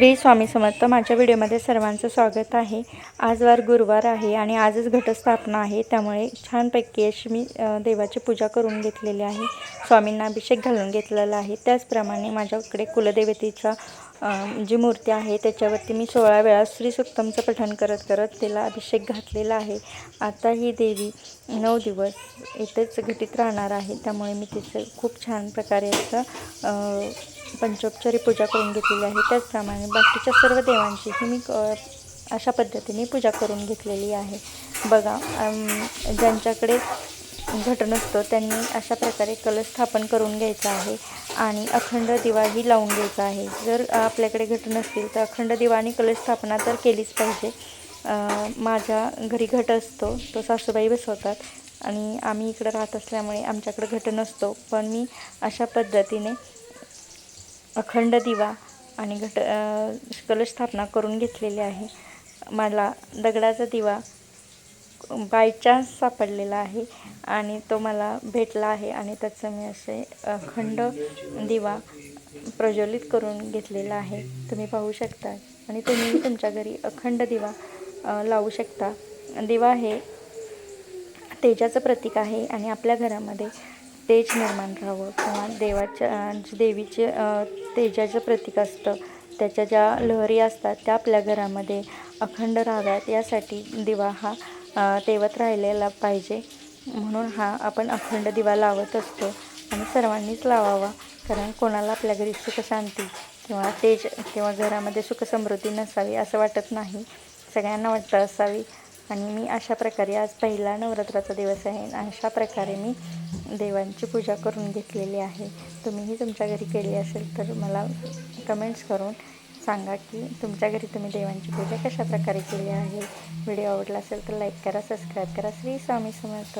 श्री स्वामी समर्थ माझ्या व्हिडिओमध्ये सर्वांचं स्वागत आहे. आज वार गुरुवार आहे आणि आजच घटस्थापना आहे. त्यामुळे छानपैकी अशी मी देवाची पूजा करून घेतलेली आहे. स्वामींना अभिषेक घालून घेतलेला आहे. त्याचप्रमाणे माझ्याकडे कुलदेवतेचा जी मूर्ती आहे त्याच्यावरती मी सोळा वेळा श्री सप्तमचं पठण करत करत तिला अभिषेक घातलेला आहे. आता ही देवी नऊ दिवस इथेच घटीत राहणार आहे. त्यामुळे मी तिचं खूप छान प्रकारे असं पंचोपचारी पूजा करून घेतलेली आहे. त्याचप्रमाणे बाकीच्या सर्व देवांचीही मी अशा पद्धतीने पूजा करून घेतलेली आहे. बघा ज्यांच्याकडे घट नसतो त्यांनी अशा प्रकारे कलश स्थापन करून घ्यायचा आहे आणि अखंड दिवाही लावून घ्यायचा आहे. जर आपल्याकडे घट नसतील तर अखंड दिवा आणि कलश स्थापना तर केलीच पाहिजे. माझ्या घरी घट असतो तो सासूबाई बसवतात आणि आम्ही इकडं राहत असल्यामुळे आमच्याकडे घट नसतो. पण मी अशा पद्धतीने अखंड दिवा आणि घट कलश स्थापना करून घेतलेली आहे. मला दगडाचा दिवा बाय चान्स सापडलेला आहे आणि तो मला भेटला आहे आणि त्याचं मी असे अखंड दिवा प्रज्वलित करून घेतलेला आहे. तुम्ही पाहू शकता. आणि तुम्ही तुमच्या घरी अखंड दिवा लावू शकता. दिवा हे तेजाचं प्रतीक आहे आणि आपल्या घरामध्ये तेज निर्माण राहावं किंवा देवाच्या देवीचे तेजाचं प्रतीक असतं त्याच्या ज्या लहरी असतात त्या आपल्या घरामध्ये अखंड राहाव्यात. यासाठी दिवा हा तेवत राहिलेला पाहिजे. म्हणून हा आपण अखंड दिवा लावत असतो आणि सर्वांनीच लावावा. कारण कोणाला आपल्या घरी सुखशांती किंवा तेज किंवा घरामध्ये सुखसमृद्धी नसावी असं वाटत नाही. सगळ्यांना वाटतं असावी. आणि मी अशा प्रकारे आज पहिला नवरात्राचा दिवस आहे आणि अशा प्रकारे मी देवांची पूजा करून घेतलेली आहे. तुम्हीही तुमच्या घरी केली असेल तर मला कमेंट्स करून सांगा की तुमच्या घरी तुम्ही देवांची पूजा कशा प्रकारे केली आहे? व्हिडिओ आवडला असेल तर लाईक करा सबस्क्राईब करा. श्री स्वामी समर्थ.